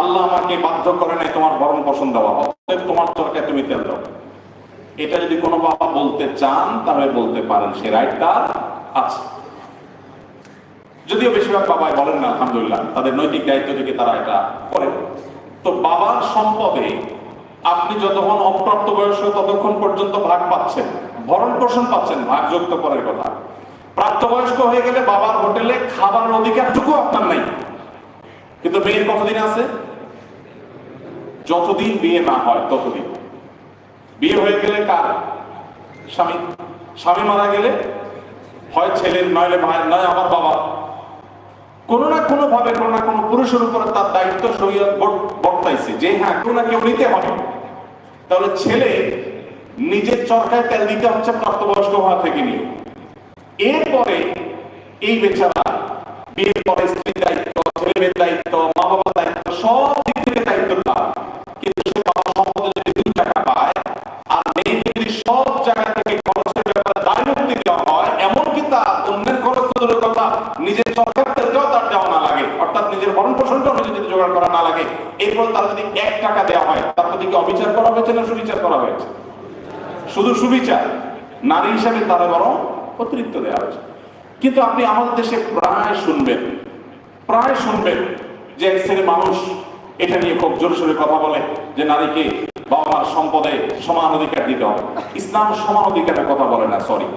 আল্লাহ আমাকে বাধ্য করে নাই তোমার ভরণ পোষণ দেওয়া। তোমার তরকায় তুমি তেল দাও। এটা যদি কোনো বাবা বলতে চান, তাহলে বলতে পারেন, সে রাইট আছে। যদিও বেশিরভাগ বাবাই বলেন না, আলহামদুলিল্লাহ, তাদের নৈতিক দায়িত্ব থেকে তারা এটা করে তো বাবার সম্পদে আপনি যতক্ষণ অপ্রাপ্ত বয়স ততক্ষণ পর্যন্ত ভাগ পাচ্ছেন, ভরণ পোষণ পাচ্ছেন ভাগ যুক্ত পরের কথা। প্রাপ্তবয়স্ক হয়ে গেলে বাবার হোটেলে খাবারের অধিকারটুকু আপনার নাই। কিন্তু মেয়ের কতদিন আছে? যতদিন বিয়ে না হয়, ততদিন। বিয়ে হয়ে গেলে কার? স্বামী। স্বামী মারা গেলে হয় ছেলের, নইলে ভাই নয় আমার বাবা কোনো না কোনো ভাবে কোনো না কোনো পুরুষের উপরে তার দায়িত্ব শরীয়ত বর্তাইছে যে হ্যাঁ কেউ না কেউ নিতে হবে। তাহলে ছেলে নিজের চরকায় তেল দিতে হচ্ছে প্রাপ্তবয়স্ক হওয়া থেকে নিয়ে। এরপরে এই বেচারা বিয়ের পরে স্ত্রীর দায়িত্ব ছেলে মেয়ের দায়িত্ব মা বাবার দায়িত্ব, সব শুধু সুবিচার নারী হিসাবে তারা বরং অতিরিক্ত দেওয়া হয়েছে। কিন্তু আপনি আমাদের দেশে প্রায় শুনবেন প্রায় শুনবেন যে এক শ্রেণির মানুষ এটা নিয়ে খুব জোরে সোরে কথা বলে যে নারীকে বাবা মার সম্পদে সমান অধিকার দিতে হবে। ইসলাম সমান অধিকারের কথা বলে না সরি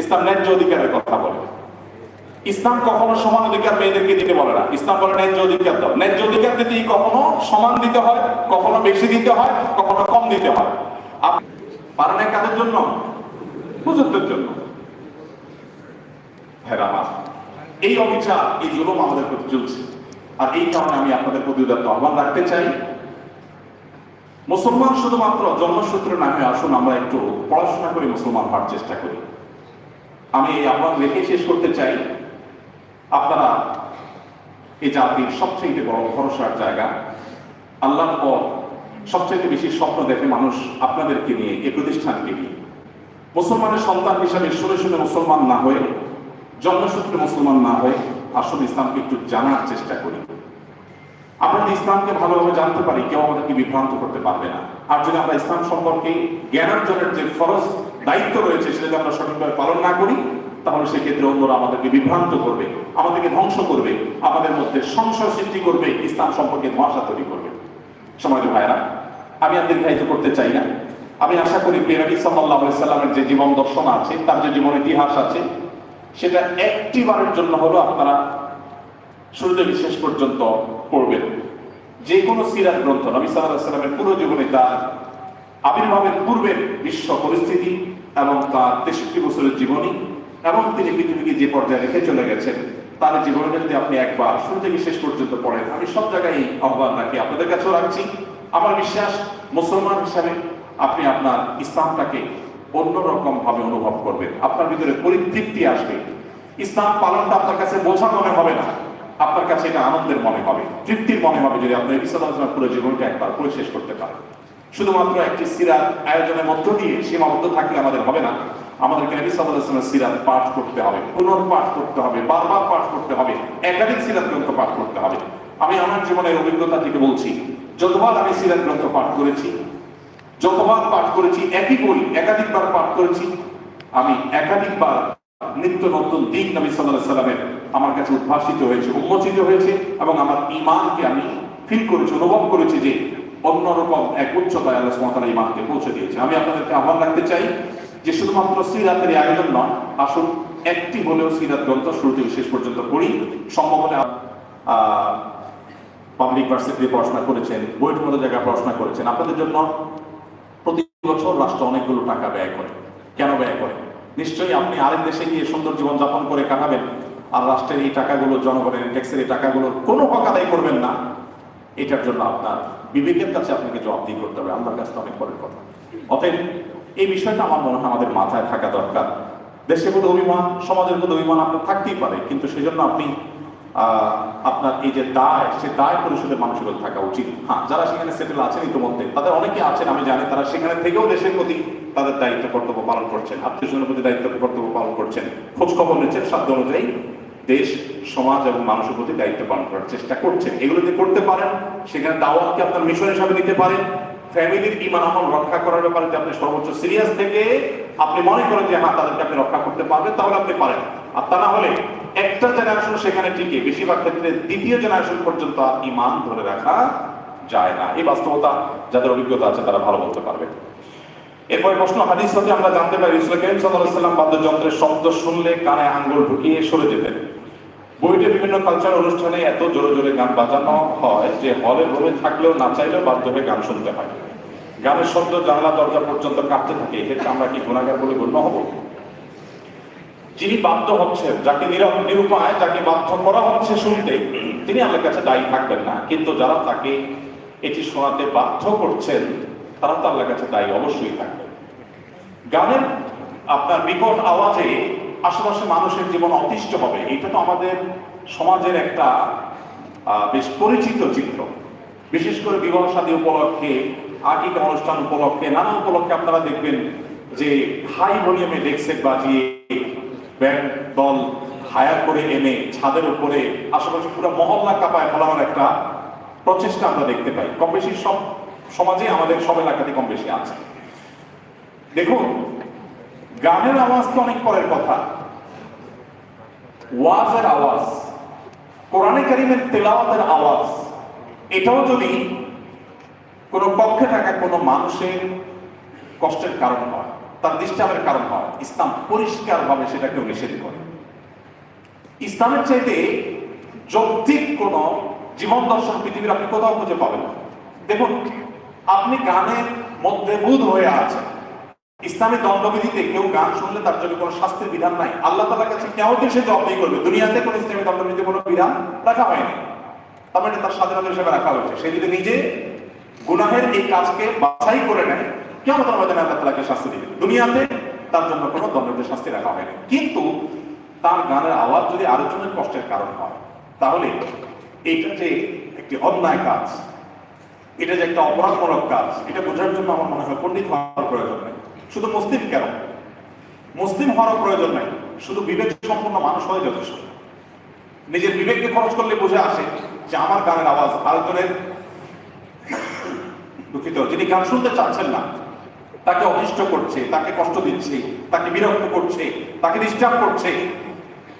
ইসলাম ন্যায্য অধিকারের কথা বলে। ইসলাম কখনো সমান অধিকার মেয়েদেরকে দিতে বলে না। ইসলাম বলে ন্যায্য অধিকার দাও। ন্যায্য অধিকার দিতেই কখনো সমান দিতে হয়, কখনো বেশি দিতে হয়, কখনো কম দিতে হয়। পারেন না কাদের জন্য? হুজুরদের জন্য। হ্যাঁ এই অবিচার, এই জুলুম আমাদের প্রতি চলছে। আর এই কারণে আমি আপনাদের প্রতি আহ্বান রাখতে চাই। মুসলমান শুধুমাত্র জন্মসূত্রে না হয়ে আসুন, আমরা একটু পড়াশোনা করে, মুসলমান হওয়ার চেষ্টা করি। আমি এই আহ্বান রেখে শেষ করতে চাই। আপনারা এই জাতির সবচেয়ে বড় ভরসার জায়গা। আল্লাহর পর সবচেয়ে বেশি স্বপ্ন দেখে মানুষ আপনাদেরকে নিয়ে, এই প্রতিষ্ঠানকে নিয়ে। মুসলমানের সন্তান হিসাবে শুনে শুনে মুসলমান না হয়ে, জন্মসূত্রে মুসলমান না হয়ে আসলে ইসলামকে একটু জানার চেষ্টা করি। আমরা ইসলামকে ভালোভাবে জানতে পারি, কেউ আমাদেরকে বিভ্রান্ত করতে পারবে না। আর যদি আমরা ইসলাম সম্পর্কে জ্ঞানার্জনের যে ফরজ দায়িত্ব রয়েছে, সেটা যদি আমরা সঠিকভাবে পালন না করি, তাহলে সেক্ষেত্রে অন্যরা আমাদেরকে বিভ্রান্ত করবে, আমাদেরকে ধ্বংস করবে, আমাদের মধ্যে সংশয় সৃষ্টি করবে, ইসলাম সম্পর্কে ধোঁয়াশা তৈরি করবে। সময় ভাইরা, আমি আর দীর্ঘায়িত করতে চাই না। আমি আশা করি প্রিয়নবী সাল্লাহ সাল্লামের যে জীবন দর্শন আছে, তার যে জীবন ইতিহাস আছে, সেটা একটি বারের জন্য হলো আপনারা শুরু থেকে শেষ পর্যন্ত পড়বেন। যে কোনো সিরাত গ্রন্থ, নবী সাল্লাহ সাল্লামের পুরো জীবনে তার আবির্ভাবের পূর্বের বিশ্ব পরিস্থিতি এবং তার তেষট্টি বছরের জীবনী এবং তিনি পৃথিবীকে যে পর্যায়ে রেখে চলে গেছেন তার জীবনটা যদি আপনি একবার শুরু থেকে শেষ পর্যন্ত পড়েন, আমি সব জায়গায় আহ্বান রাখি, আপনাদের কাছেও রাখছি। আমার বিশ্বাস, মুসলমান হিসাবে আপনি আপনার ইসলামটাকে অন্যরকম ভাবে অনুভব করবেন। আপনার ভিতরে পরিতৃপ্তি আসবে। ইসলাম পালনটা আপনার কাছে বোঝা মনে হবে না। আপনার কাছে এটা আনন্দের মনে হবে, তৃপ্তির মনে হবে যদি আপনি ইসলাম পুরো জীবনটা একবার পড়ে শেষ করতে পারেন। শুধুমাত্র একটি সিরাত আয়োজনের মধ্য দিয়ে সীমাবদ্ধ থাকলে আমাদের হবে না। আমাদেরকে নবী সাল্লাল্লাহু আলাইহি সিরাত পাঠ করতে হবে, পুনর্পাঠ করতে হবে, বারবার পাঠ করতে হবে, একাধিক সিরাত গ্রন্থ পাঠ করতে হবে। আমি আমার জীবনের অভিজ্ঞতা থেকে বলছি, যতবার আমি সিরাত গ্রন্থ পাঠ করেছি, যতবার পাঠ করেছি, একই বই একাধিকবার পাঠ করেছি, আমি একাধিকবার নিত্য নতুন দিক নবী সাল্লাহ সাল্লামের আমার কাছে উদ্ভাসিত হয়েছে, উন্মোচিত হয়েছে এবং আমার ইমানকে আমি ফিল করেছি, অনুভব করেছি যে অন্যরকম এক উচ্চতায় আল্লাহ সুবহানাহু ইমানকে পৌঁছে দিয়েছে। আমি আপনাদেরকে আহ্বান রাখতে চাই যে শুধুমাত্র সিরাতের আয়োজন নয়, আসুন একটি হলেও সিরাত গ্রন্থ শুরু থেকে শেষ পর্যন্ত পড়ি। সম্ভব হলে পাবলিক ভার্সিটিতে পড়াশোনা করেছেন, বইয়ের মতো জায়গায় পড়াশোনা করেছেন। আপনাদের জন্য প্রতি বছর রাষ্ট্র অনেকগুলো টাকা ব্যয় করে। কেন ব্যয় করে? নিশ্চয়ই আপনি আরেক দেশে গিয়ে সুন্দর জীবন যাপন করে কাটাবেন, আর রাষ্ট্রের এই টাকাগুলো, জনগণের ট্যাক্সের এই টাকাগুলোর কোনো হক আদায় করবেন না। এটার জন্য আপনার বিবেকের কাছে আপনাকে জবাবদিহি করতে হবে। আমার কাছে অনেক পরের কথা। অতএব এই বিষয়টা আমার মনে হয় আমাদের মাথায় থাকা দরকার। দেশের মধ্যে অভিমান, সমাজের মধ্যে অভিমান আপনার থাকতেই পারে, কিন্তু সেজন্য আপনি আপনার এই যে দায়, সে দায় পরিশোধের মানসিকতা থাকা উচিত। হ্যাঁ যারা সেখানে সেটেল আছেন ইতিমধ্যে, তাদের অনেকে আছেন, আমি জানি, তারা সেখানে থেকেও দেশের প্রতি তাদের দায়িত্ব, কর্তব্য পালন করছেন, আত্মীয় স্বজনের প্রতি দায়িত্ব, কর্তব্য পালন করছেন। খোঁজ খবর নিচ্ছেন সাধ্য অনুযায়ী দেশ, সমাজ এবং মানুষের প্রতি দায়িত্ব পালন করার চেষ্টা করছেন। এগুলো যদি করতে পারেন, সেখানে দাওয়াতকে আপনার মিশন হিসাবে নিতে পারেন ফ্যামিলির ইমান আমল রক্ষা করার ব্যাপারে আপনি সর্বোচ্চ সিরিয়াস থেকে আপনি মনে করেন যে হ্যাঁ তাদেরকে আপনি রক্ষা করতে পারবেন, তাহলে আপনি পারেন। আর তা না হলে একটা জেনারেশন সেখানে টিকে, বেশিরভাগ ক্ষেত্রে দ্বিতীয় জেনারেশন পর্যন্ত আর ইমান ধরে রাখা যায় না। এই বাস্তবতা যাদের অভিজ্ঞতা আছে, তারা ভালো বলতে পারবে। এরপরে প্রশ্ন, হাদিস হতে আমরা জানতে পারি ইসলাম করিম সাল্লাম বাদ্যযন্ত্রের শব্দ শুনলে কানে আঙ্গুল ঢুকিয়ে সরে যেতেন। বইতে বিভিন্ন কালচার অনুষ্ঠানে এত জোরে জোরে গান বাজানো হয় যে, হলে রুমে থাকলেও না চাইলেও বাধ্য হয়ে গান শুনতে হয়। গানের শব্দ জানলা দরজা পর্যন্ত কাঁপতে থাকে, এক্ষেত্রে আমরা কি গুণাগার বলে গণ্য হব? যিনি বাধ্য হচ্ছেন, যাকে নির- নিরুপায়, যাকে বাধ্য করা হচ্ছে শুনতে, তিনি আমার কাছে দায়ী থাকবেন না। কিন্তু যারা তাকে এটি শোনাতে বাধ্য করছেন, তারা তো কাছে দায়ী অবশ্যই থাকবেন গানের আপনার বিকট আওয়াজে আশেপাশে মানুষের জীবন অতিষ্ঠ হবে। এটা তো আমাদের সমাজের একটা বেশ পরিচিত চিত্র। বিশেষ করে বিবাহ শাদী উপলক্ষে আকিকা অনুষ্ঠান উপলক্ষে, নানা উপলক্ষে আপনারা দেখবেন যে হাই ভলিউমে ডেক্সেট বাজিয়ে ব্যান্ড দল হায়ার করে এনে ছাদের উপরে, আশেপাশে পুরো মহল্লা কাপায় ফেলানোর একটা প্রচেষ্টা আমরা দেখতে পাই। কম বেশি সব সমাজে আমাদের সব এলাকাতে কম বেশি আছে। দেখুন, গানের আওয়াজ তো অনেক পরের কথা। ওয়াজের আওয়াজ, কোরআনে কারিমের তেলাওয়াতের আওয়াজ, এটাও যদি কোনো পক্ষে থাকা কোনো মানুষের কষ্টের কারণ হয় তার ডিস্টার্বের কারণ হয় ইসলাম পরিষ্কারভাবে সেটাকে নিষেধ করে। ইসলামের চাইতে যৌক্তিক কোন জীবন দর্শন পৃথিবীর আপনি কোথাও খুঁজে পাবেন না। দেখুন, আপনি গানের মধ্যে বুধ হয়ে আছেন। ইসলামী দণ্ডবিধিতে কেউ গান শুনলে তার জন্য কোনো শাস্তির বিধান নাই। আল্লাহ তালার কাছে কেমন সে জবাবদিহি করবে? দুনিয়াতে কোনো ইসলামী দণ্ডবিধিতে কোনো বিধান রাখা হয়নি। তার মানে তার স্বাধীনতা হিসেবে রাখা হয়েছে। সে যদি নিজে গুনাহের এই কাজকে বাছাই করে নেয় কেমন তার মধ্যে আল্লাহ তালাকে শাস্তি দিবে দুনিয়াতে তার জন্য কোনো দণ্ডবিধি শাস্তি রাখা হয়নি। কিন্তু তার গানের আওয়াজ যদি আরেকজনের কষ্টের কারণ হয়, তাহলে এটা যে একটি অন্যায় কাজ, এটা যে একটা অপরাধমূলক কাজ, এটা বোঝার জন্য আমার মনে হয় পণ্ডিত হওয়ার প্রয়োজন নেই। শুধু মুসলিম কেন? মুসলিম হওয়ার প্রয়োজন নেই। শুধু বিবেক সম্পন্ন মানুষ হয় যথেষ্ট। নিজের বিবেককে খরচ করলে বুঝে আসে যে আমার গানের আওয়াজ আরেকজনের দুঃখিত, যিনি গান শুনতে চাচ্ছেন না, তাকে অনিষ্ট করছে, তাকে কষ্ট দিচ্ছে, তাকে বিরক্ত করছে, তাকে ডিস্টার্ব করছে,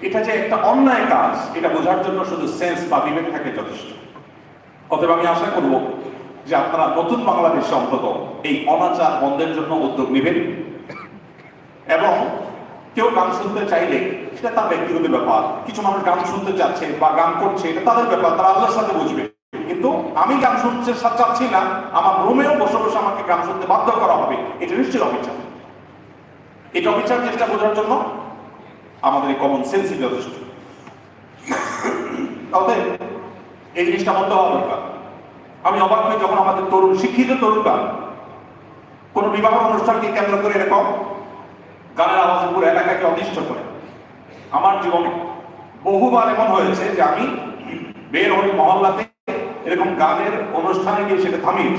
এটা যে একটা অন্যায় কাজ, এটা বোঝার জন্য শুধু সেন্স বা বিবেক থাকে যথেষ্ট। অতএব আমি আশা করব যে আপনারা নতুন বাংলাদেশে অন্তত এই অনাচার বন্ধের জন্য উদ্যোগ নেবেন এবং কেউ গান শুনতে চাইলে, সেটা তার ব্যক্তিগত ব্যাপার। কিছু মানুষ গান শুনতে চাচ্ছে বা গান করছে, এটা তাদের ব্যাপার, তারা আল্লাহর সাথে বুঝবে। কিন্তু আমি গান শুনতে চাচ্ছি না, আমার রুমেও বসে বসে আমাকে গান শুনতে বাধ্য করা হবে। এটা নিশ্চয়ই অবিচার। এটা অবিচার চেষ্টা বোঝার জন্য আমাদের এই কমন সেন্সই যথেষ্ট। এই জিনিসটা বন্ধ হওয়া দরকার। আমি অবাক হই যখন আমাদের তরুণ, শিক্ষিত তরুণরা কোন বিবাহ অনুষ্ঠানকে কেন্দ্র করে এরকম গানের আওয়াজে পুরো এলাকাকে অতিষ্ঠ করে। আমার জীবনে বহুবার এমন হয়েছে যে আমি বের হই মহল্লাতে এরকম গানের অনুষ্ঠানে গিয়ে সেটা থামিয়েছি।